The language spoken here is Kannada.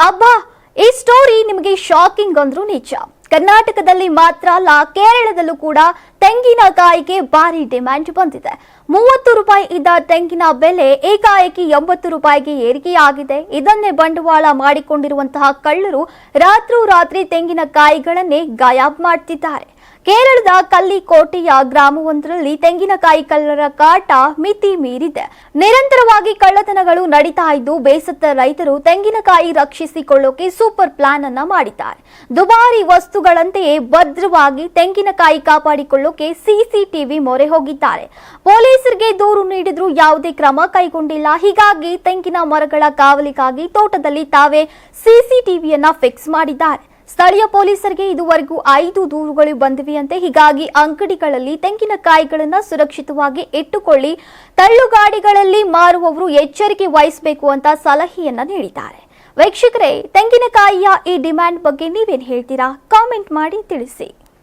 ಅಬ್ಬಾ ಈ ಸ್ಟೋರಿ ನಿಮಗೆ ಶಾಕಿಂಗ್ ಅಂದ್ರೂ ನಿಜ. ಕರ್ನಾಟಕದಲ್ಲಿ ಮಾತ್ರ ಅಲ್ಲ ಕೇರಳದಲ್ಲೂ ಕೂಡ ತೆಂಗಿನಕಾಯಿಗೆ ಭಾರಿ ಡಿಮ್ಯಾಂಡ್ ಬಂದಿದೆ. ಮೂವತ್ತು ರೂಪಾಯಿ ಇದ್ದ ತೆಂಗಿನ ಬೆಲೆ ಏಕಾಏಕಿ ಎಂಬತ್ತು ರೂಪಾಯಿಗೆ ಏರಿಕೆಯಾಗಿದೆ. ಇದನ್ನೇ ಬಂಡವಾಳ ಮಾಡಿಕೊಂಡಿರುವಂತಹ ಕಳ್ಳರು ರಾತ್ರೋರಾತ್ರಿ ತೆಂಗಿನಕಾಯಿಗಳನ್ನೇ ಗಾಯಬ್ ಮಾಡ್ತಿದ್ದಾರೆ. ಕೇರಳದ ಕಲ್ಲಿಕೋಟೆಯ ಗ್ರಾಮವೊಂದರಲ್ಲಿ ತೆಂಗಿನಕಾಯಿ ಕಳ್ಳರ ಕಾಟ ಮಿತಿ ಮೀರಿದೆ. ನಿರಂತರವಾಗಿ ಕಳ್ಳತನಗಳು ನಡೀತಾ ಇದ್ದು ಬೇಸತ್ತ ರೈತರು ತೆಂಗಿನಕಾಯಿ ರಕ್ಷಿಸಿಕೊಳ್ಳೋಕೆ ಸೂಪರ್ ಪ್ಲಾನ್ ಅನ್ನ ಮಾಡಿದ್ದಾರೆ. ದುಬಾರಿ ವಸ್ತುಗಳಂತೆಯೇ ಭದ್ರವಾಗಿ ತೆಂಗಿನಕಾಯಿ ಕಾಪಾಡಿಕೊಳ್ಳೋಕೆ ಸಿಸಿಟಿವಿ ಮೊರೆ ಹೋಗಿದ್ದಾರೆ. ಪೊಲೀಸರಿಗೆ ದೂರು ನೀಡಿದ್ರೂ ಯಾವುದೇ ಕ್ರಮ ಕೈಗೊಂಡಿಲ್ಲ. ಹೀಗಾಗಿ ತೆಂಗಿನ ಮರಗಳ ಕಾವಲಿಗಾಗಿ ತೋಟದಲ್ಲಿ ತಾವೇ ಸಿಸಿಟಿವಿಯನ್ನ ಫಿಕ್ಸ್ ಮಾಡಿದ್ದಾರೆ. ಸ್ಥಳೀಯ ಪೊಲೀಸರಿಗೆ ಇದುವರೆಗೂ ಐದು ದೂರುಗಳು ಬಂದಿವೆಯಂತೆ. ಹೀಗಾಗಿ ಅಂಗಡಿಗಳಲ್ಲಿ ತೆಂಗಿನಕಾಯಿಗಳನ್ನು ಸುರಕ್ಷಿತವಾಗಿ ಇಟ್ಟುಕೊಳ್ಳಿ. ತಳ್ಳುಗಾಡಿಗಳಲ್ಲಿ ಮಾರುವವರು ಎಚ್ಚರಿಕೆ ವಹಿಸಬೇಕು ಅಂತ ಸಲಹೆಯನ್ನ ನೀಡಿದ್ದಾರೆ. ವೀಕ್ಷಕರೇ, ತೆಂಗಿನಕಾಯಿಯ ಈ ಡಿಮ್ಯಾಂಡ್ ಬಗ್ಗೆ ನೀವೇನು ಹೇಳ್ತೀರಾ? ಕಾಮೆಂಟ್ ಮಾಡಿ ತಿಳಿಸಿ.